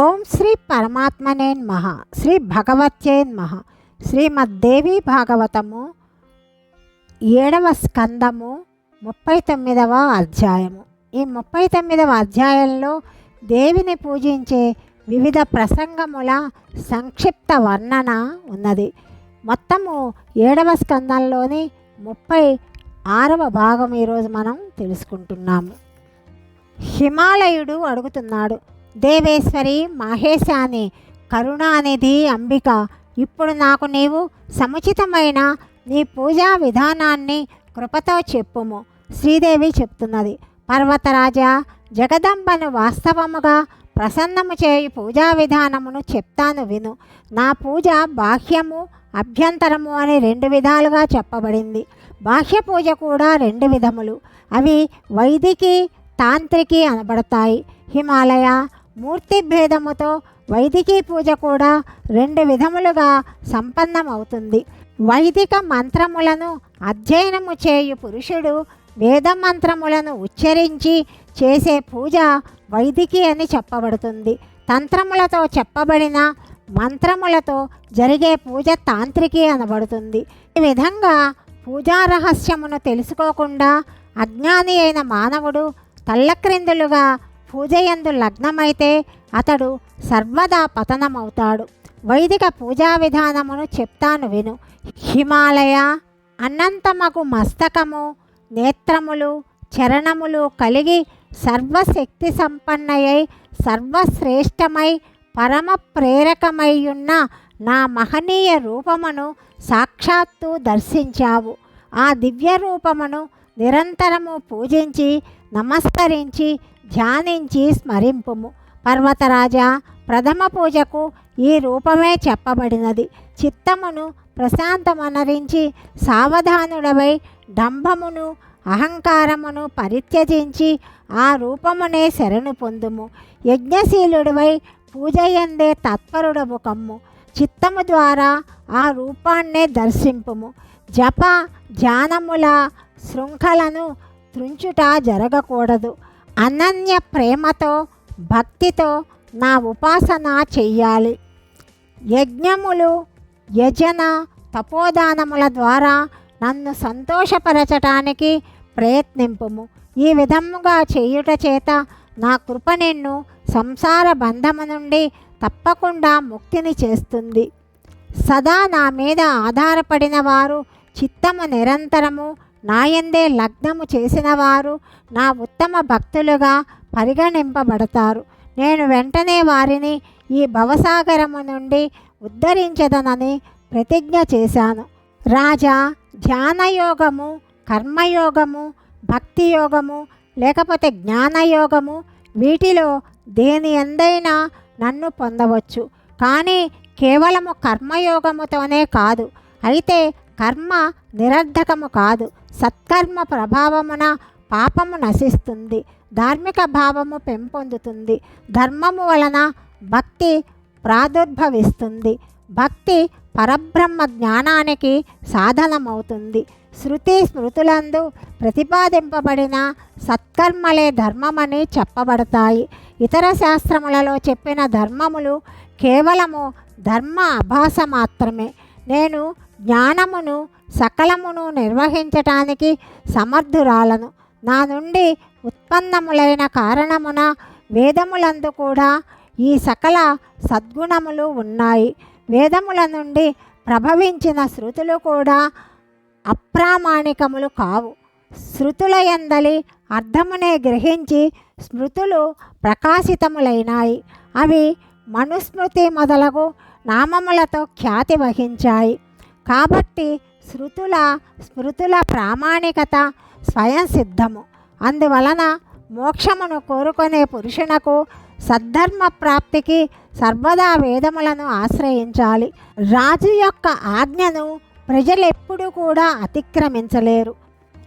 ఓం శ్రీ పరమాత్మనే మహ శ్రీ భగవత్యే మహ శ్రీమద్దేవి భాగవతము ఏడవ స్కందము ముప్పై తొమ్మిదవ అధ్యాయము. ఈ ముప్పై తొమ్మిదవ అధ్యాయంలో దేవిని పూజించే వివిధ ప్రసంగముల సంక్షిప్త వర్ణన ఉన్నది. మొత్తము ఏడవ స్కందంలోని ముప్పై ఆరవ భాగం ఈరోజు మనం తెలుసుకుంటున్నాము. హిమాలయుడు అడుగుతున్నాడు దేవేశ్వరి మహేశాని కరుణానిధి అంబిక. ఇప్పుడు నాకు నీవు సముచితమైన నీ పూజా విధానాన్ని కృపతో చెప్పుము. శ్రీదేవి చెప్తున్నది. పర్వతరాజా జగదంబను వాస్తవముగా ప్రసన్నము చేయి పూజా విధానమును చెప్తాను విను. నా పూజ బాహ్యము అభ్యంతరము అని రెండు విధాలుగా చెప్పబడింది. బాహ్య పూజ కూడా రెండు విధములు. అవి వైదికి తాంత్రికి అనబడతాయి. హిమాలయ మూర్తి భేదముతో వైదికీ పూజ కూడా రెండు విధములుగా సంపన్నమవుతుంది. వైదిక మంత్రములను అధ్యయనము చేయు పురుషుడు వేద మంత్రములను ఉచ్చరించి చేసే పూజ వైదికి అని చెప్పబడుతుంది. తంత్రములతో చెప్పబడిన మంత్రములతో జరిగే పూజ తాంత్రికి అనబడుతుంది. ఈ విధంగా పూజా రహస్యమును తెలుసుకోకుండా అజ్ఞాని అయిన మానవుడు తల్లక్రిందులుగా పూజయందు లగ్నమైతే అతడు సర్వదా పతనమవుతాడు. వైదిక పూజా విధానమును చెప్తాను విను. హిమాలయ అనంతమగు మస్తకము నేత్రములు చరణములు కలిగి సర్వశక్తి సంపన్నయై సర్వశ్రేష్టమై పరమ ప్రేరకమైయున్న నా మహనీయ రూపమును సాక్షాత్తు దర్శించావు. ఆ దివ్య రూపమును నిరంతరము పూజించి నమస్కరించి ధ్యానించి స్మరింపుము. పర్వతరాజా ప్రథమ పూజకు ఈ రూపమే చెప్పబడినది. చిత్తమును ప్రశాంతమనరించి సావధానుడవై డంభమును అహంకారమును పరిత్యజించి ఆ రూపమునే శరణు పొందుము. యజ్ఞశీలుడివై పూజయందే తత్పరుడవు కమ్ము. చిత్తము ద్వారా ఆ రూపాన్నే దర్శింపుము. జప ధ్యానముల శృంఖలను త్రుంచుట జరగకూడదు. అనన్య ప్రేమతో భక్తితో నా ఉపాసన చెయ్యాలి. యజ్ఞములు యజన తపోదానముల ద్వారా నన్ను సంతోషపరచటానికి ప్రయత్నింపుము. ఈ విధముగా చేయుట చేత నా కృప నిన్ను సంసార బంధము నుండి తప్పకుండా ముక్తిని చేస్తుంది. సదా నా మీద ఆధారపడిన వారు చిత్తము నిరంతరము నాయందే లగ్నము చేసిన వారు నా ఉత్తమ భక్తులుగా పరిగణింపబడతారు. నేను వెంటనే వారిని ఈ భవసాగరము నుండి ఉద్ధరించదనని ప్రతిజ్ఞ చేశాను. రాజా ధ్యానయోగము కర్మయోగము భక్తి యోగము లేకపోతే జ్ఞానయోగము వీటిలో దేని ఎందైనా నన్ను పొందవచ్చు. కానీ కేవలము కర్మయోగముతోనే కాదు. అయితే కర్మ నిరర్ధకము కాదు. సత్కర్మ ప్రభావమున పాపము నశిస్తుంది. ధార్మిక భావము పెంపొందుతుంది. ధర్మము వలన భక్తి ప్రాదుర్భవిస్తుంది. భక్తి పరబ్రహ్మ జ్ఞానానికి సాధనమవుతుంది. శృతి స్మృతులందు ప్రతిపాదింపబడిన సత్కర్మలే ధర్మమని చెప్పబడతాయి. ఇతర శాస్త్రములలో చెప్పిన ధర్మములు కేవలము ధర్మ అభాస మాత్రమే. నేను జ్ఞానమును సకలమును నిర్వహించటానికి సమర్థురాలను. నా నుండి ఉత్పన్నములైన కారణమున వేదములందు కూడా ఈ సకల సద్గుణములు ఉన్నాయి. వేదముల నుండి ప్రభవించిన శృతులు కూడా అప్రామాణికములు కావు. శృతుల ఎందలి అర్థమునే గ్రహించి స్మృతులు ప్రకాశితములైనాయి. అవి మనుస్మృతి మొదలగు నామములతో ఖ్యాతి వహించాయి. కాబట్టి శృతుల స్మృతుల ప్రామాణికత స్వయం సిద్ధము. అందువలన మోక్షమును కోరుకునే పురుషునకు సద్ధర్మ ప్రాప్తికి సర్వదా వేదములను ఆశ్రయించాలి. రాజు యొక్క ఆజ్ఞను ప్రజలెప్పుడు కూడా అతిక్రమించలేరు.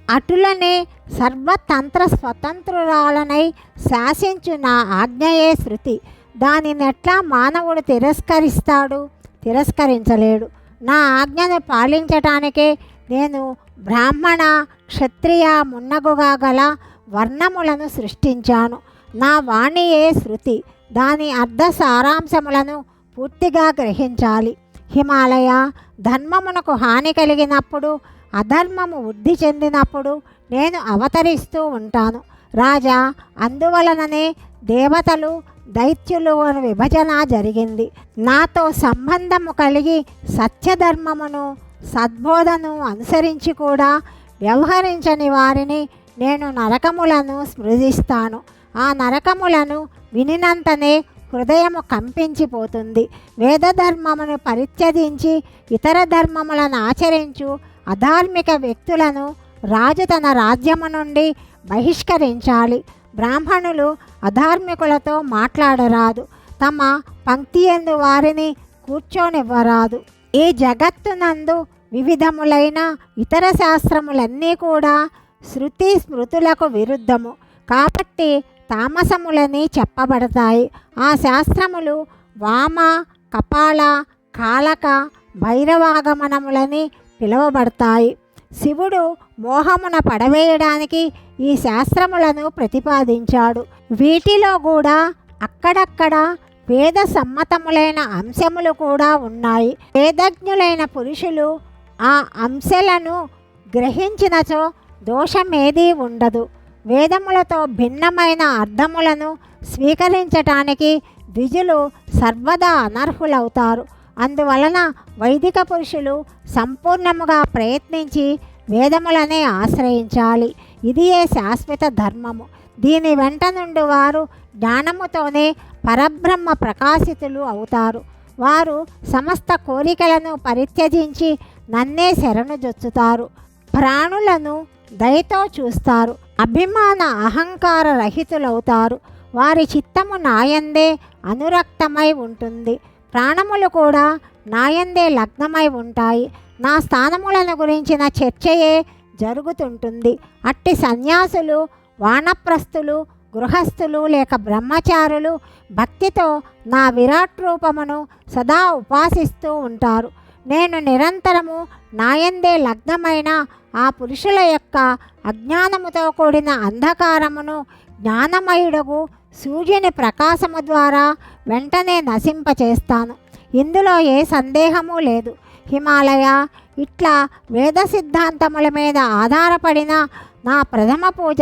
అటులనే సర్వతంత్ర స్వతంత్రురాలనై శాసించు నా ఆజ్ఞయే శృతి. దానినెట్లా మానవుడు తిరస్కరిస్తాడు? తిరస్కరించలేడు. నా ఆజ్ఞను పాలించటానికి నేను బ్రాహ్మణ క్షత్రియ మున్నగుగా గల వర్ణములను సృష్టించాను. నా వాణియే శృతి. దాని అర్ధ సారాంశములను పూర్తిగా గ్రహించాలి. హిమాలయ ధర్మమునకు హాని కలిగినప్పుడు అధర్మము వృద్ధి చెందినప్పుడు నేను అవతరిస్తూ ఉంటాను. రాజా అందువలననే దేవతలు దైత్యులు అని విభజన జరిగింది. నాతో సంబంధము కలిగి సత్యధర్మమును సద్బోధను అనుసరించి కూడా వ్యవహరించని వారిని నేను నరకములను స్మృతిస్తాను ఆ నరకములను వినినంతనే హృదయము కంపించిపోతుంది. వేదధర్మమును పరిత్యజించి ఇతర ధర్మములను ఆచరించు అధార్మిక వ్యక్తులను రాజు తన రాజ్యము నుండి బహిష్కరించాలి. బ్రాహ్మణులు అధార్మికులతో మాట్లాడరాదు. తమ పంక్తి ఎందు వారిని కూర్చోనివ్వరాదు. ఈ జగత్తునందు వివిధములైన ఇతర శాస్త్రములన్నీ కూడా శృతి స్మృతులకు విరుద్ధము. కాబట్టి తామసములని చెప్పబడతాయి. ఆ శాస్త్రములు వామ కపాల కాలక భైరవాగమనములని పిలువబడతాయి. శివుడు మోహమున పడవేయడానికి ఈ శాస్త్రములను ప్రతిపాదించాడు. వీటిలో కూడా అక్కడక్కడ వేద సమ్మతములైన అంశములు కూడా ఉన్నాయి. వేదజ్ఞులైన పురుషులు ఆ అంశాలను గ్రహించినచో దోషమేదీ ఉండదు. వేదములతో భిన్నమైన అర్థములను స్వీకరించటానికి ద్విజులు సర్వదా అనర్హులవుతారు. అందువలన వైదిక పురుషులు సంపూర్ణముగా ప్రయత్నించి వేదములనే ఆశ్రయించాలి. ఇది ఏ శాశ్వత ధర్మము. దీని వెంట నుండి వారు జ్ఞానముతోనే పరబ్రహ్మ ప్రకాశితులు అవుతారు. వారు సమస్త కోరికలను పరిత్యజించి నన్నే శరణు జొచ్చుతారు. ప్రాణులను దయతో చూస్తారు. అభిమాన అహంకార రహితులవుతారు. వారి చిత్తము నాయందే అనురక్తమై ఉంటుంది. ప్రాణములు కూడా నాయందే లగ్నమై ఉంటాయి. నా స్థానములను గురించిన చర్చయే జరుగుతుంటుంది. అట్టి సన్యాసులు వానప్రస్థులు గృహస్థులు లేక బ్రహ్మచారులు భక్తితో నా విరాట్ రూపమును సదా ఉపాసిస్తూ ఉంటారు. నేను నిరంతరము నాయందే లగ్నమైన ఆ పురుషుల యొక్క అజ్ఞానముతో కూడిన అంధకారమును జ్ఞానమయుడగు సూర్యుని ప్రకాశము ద్వారా వెంటనే నశింపచేస్తాను. ఇందులో ఏ సందేహము లేదు. హిమాలయ ఇట్లా వేద సిద్ధాంతముల మీద ఆధారపడిన నా ప్రథమ పూజ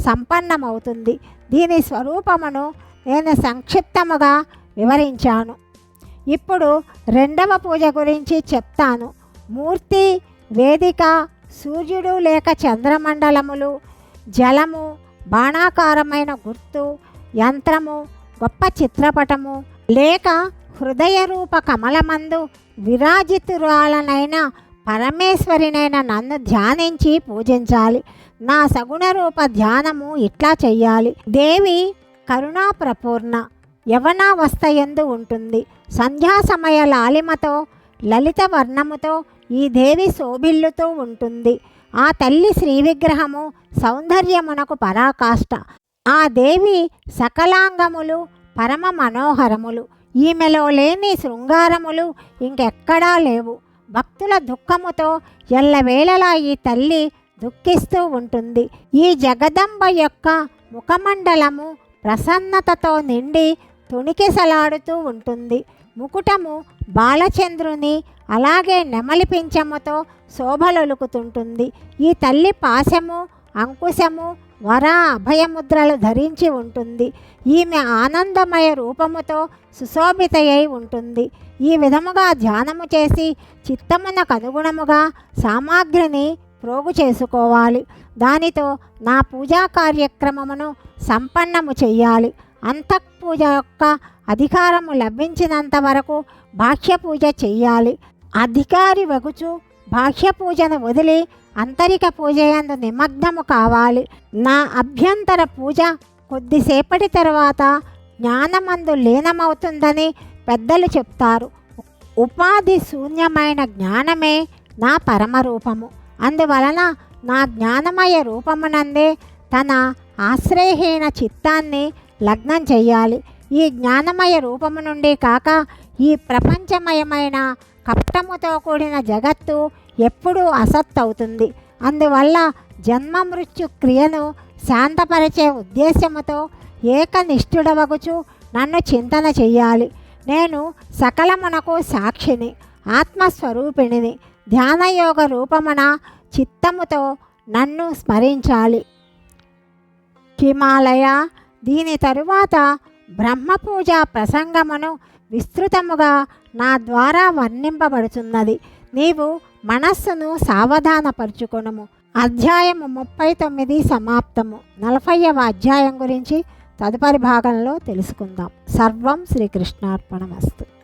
సంపన్నమవుతుంది. దీని స్వరూపమును నేను సంక్షిప్తముగా వివరించాను. ఇప్పుడు రెండవ పూజ గురించి చెప్తాను. మూర్తి వేదిక సూర్యుడు లేక చంద్రమండలములు జలము బాణాకారమైన గుర్తు యంత్రము గొప్ప చిత్రపటము లేక హృదయ రూప కమలమందు విరాజితురాలనైన పరమేశ్వరినైన నన్ను ధ్యానించి పూజించాలి. నా సగుణ రూప ధ్యానము ఇట్లా చెయ్యాలి. దేవి కరుణా ప్రపూర్ణ యవనావస్థయందు ఉంటుంది. సంధ్యా సమయ లాలిమతో లలిత వర్ణముతో ఈ దేవి శోభిల్లుతూ ఉంటుంది. ఆ తల్లి శ్రీ విగ్రహము సౌందర్యమునకు పరాకాష్ట. ఆ దేవి సకలాంగములు పరమ మనోహరములు. ఈమెలో లేని శృంగారములు ఇంకెక్కడా లేవు. భక్తుల దుఃఖముతో ఎల్లవేళలా ఈ తల్లి దుఃఖిస్తూ ఉంటుంది. ఈ జగదంబ యొక్క ముఖమండలము ప్రసన్నతతో నిండి తుణికిసలాడుతూ ఉంటుంది. ముకుటము బాలచంద్రుని అలాగే నెమలి పింఛముతో శోభలొలుకుతుంటుంది. ఈ తల్లి పాశము అంకుశము వర అభయముద్రలు ధరించి ఉంటుంది. ఈమె ఆనందమయ రూపముతో సుశోభితయై ఉంటుంది. ఈ విధముగా ధ్యానము చేసి చిత్తమునకు అనుగుణముగా సామాగ్రిని ప్రోగు చేసుకోవాలి. దానితో నా పూజా కార్యక్రమమును సంపన్నము చెయ్యాలి. అంతఃపూజ యొక్క అధికారము లభించినంత వరకు బాహ్య పూజ చెయ్యాలి. అధికారి వెగుచు బాహ్య పూజను వదిలి అంతరిక పూజయందు నిమగ్నము కావాలి. నా అభ్యంతర పూజ కొద్దిసేపటి తర్వాత జ్ఞానమందు లీనమవుతుందని పెద్దలు చెప్తారు. ఉపాధి శూన్యమైన జ్ఞానమే నా పరమరూపము. అందువలన నా జ్ఞానమయ రూపమునందే తన ఆశ్రయహీన చిత్తాన్ని లగ్నం చేయాలి. ఈ జ్ఞానమయ రూపము నుండి కాక ఈ ప్రపంచమయమైన కష్టముతో కూడిన జగత్తు ఎప్పుడూ అసత్తవుతుంది. అందువల్ల జన్మ మృత్యు క్రియను శాంతపరిచే ఉద్దేశముతో ఏకనిష్ఠుడవగుచు నన్ను చింతన చెయ్యాలి. నేను సకలమునకు సాక్షిని ఆత్మస్వరూపిణిని ధ్యానయోగ రూపమున చిత్తముతో నన్ను స్మరించాలి. హిమాలయ దీని తరువాత బ్రహ్మపూజ ప్రసంగమును విస్తృతముగా నా ద్వారా వర్ణింపబడుచున్నది నీవు మనస్సును సావధానపరుచుకొనము. అధ్యాయము ముప్పై తొమ్మిది సమాప్తము. నలభైవ అధ్యాయం గురించి తదుపరి భాగంలో తెలుసుకుందాం. సర్వం శ్రీకృష్ణార్పణమస్తు.